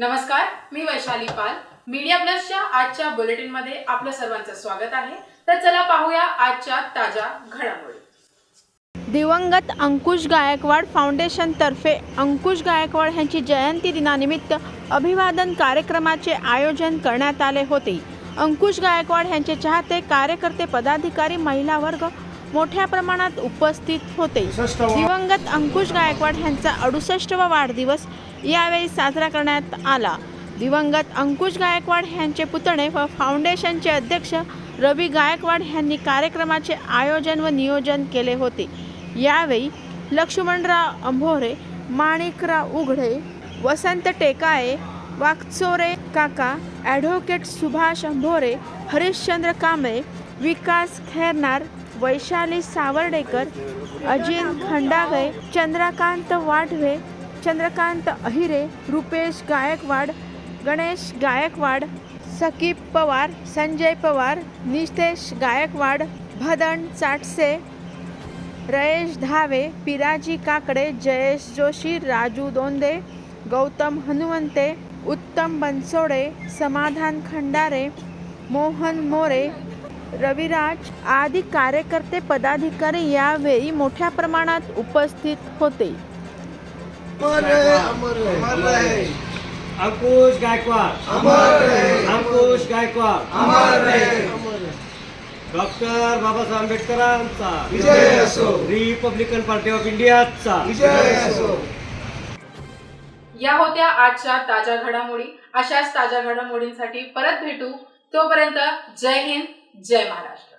नमस्कार मी वैशाली पाल. मीडिया प्लसच्या आजच्या बुलेटिनमध्ये आपलं सर्वांचं स्वागत आहे. तर चला पाहूया आजच्या ताज्या घडामोडी. दिवंगत अंकुश गायकवाड फाउंडेशनतर्फे अंकुश गायकवाड यांची जयंती दिनानिमित्त अभिवादन कार्यक्रमाचे आयोजन करण्यात आले होते. अंकुश गायकवाड यांचे चाहते कार्यकर्ते पदाधिकारी महिला वर्ग मोठ्या प्रमाणात उपस्थित होते. दिवंगत अंकुश गायकवाड यांचा अडुसष्टवा वाढदिवस यावेळी साजरा करण्यात आला. दिवंगत अंकुश गायकवाड यांचे पुतणे व फाउंडेशनचे अध्यक्ष रवी गायकवाड यांनी कार्यक्रमाचे आयोजन व नियोजन केले होते. यावेळी लक्ष्मणराव अंभोरे माणिकराव उघडे वसंत टेकाळे वाकचोरे काका ॲडव्होकेट सुभाष अंभोरे हरिश्चंद्र कांबळे विकास खैरनार वैशाली सावर्डेकर अजिन खंडागळे चंद्रकांत वाढवे चंद्रकांत अहिरे रुपेश गायकवाड गणेश गायकवाड सकीब पवार संजय पवार नितेश गायकवाड भदन चाटसे रयेश धावे पिराजी काकडे जयेश जोशी राजू दोंदे गौतम हनुमंते उत्तम बनसोडे समाधान खंडारे मोहन मोरे रविराज आदी कार्यकर्ते पदाधिकारी यावेळी मोठ्या प्रमाणात उपस्थित होते. अमर रहे अमर रहे अमर रहे। अंकुश गायकवाड। अमर रहे अंकुश गायकवाड। अमर रहे डॉक्टर बाबासाहेब आंबेडकरांचा। विजय असो। रिपब्लिकन पार्टी ऑफ इंडियाचा। विजय असो। या होत्या आजच्या ताज्या घडामोडी. अशाच ताज्या घडामोडींसाठी परत भेटू. तोपर्यंत जय हिंद जय महाराष्ट्र.